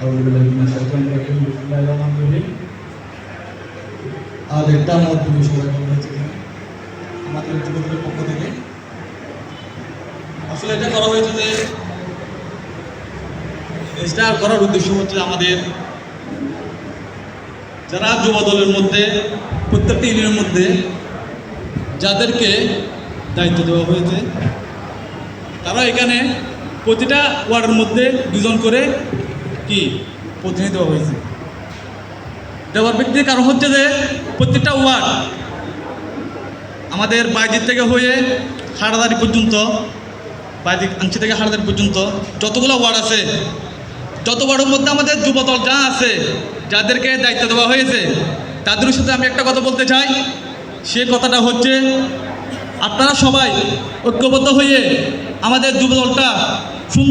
আর আমাদের পক্ষ থেকে। আসলে এটা করা হয়েছে যে করার উদ্দেশ্য হচ্ছে আমাদের যারা যুব দলের মধ্যে, প্রত্যেকটি ইউনিয়নের মধ্যে যাদেরকে দায়িত্ব দেওয়া হয়েছে, তারা এখানে প্রতিটা ওয়ার্ডের মধ্যে দুজন করে কি প্রতিনিধি দেওয়া হয়েছে। দেওয়ার ব্যক্তির কারণ হচ্ছে যে প্রত্যেকটা ওয়ার্ড আমাদের বাইদিক থেকে হয়ে হাড়াদারি পর্যন্ত বাইদিক আংশি থেকে হাড়াদারি পর্যন্ত যতগুলো ওয়ার্ড আছে, যত ওয়ার্ডের মধ্যে আমাদের যুবদল যা আছে, যাদেরকে দায়িত্ব দেওয়া হয়েছে, তাদের সাথে আমি একটা কথা বলতে চাই। সে কথাটা হচ্ছে, আপনারা সবাই ঐক্যবদ্ধ হয়ে আমাদের যুবদলটা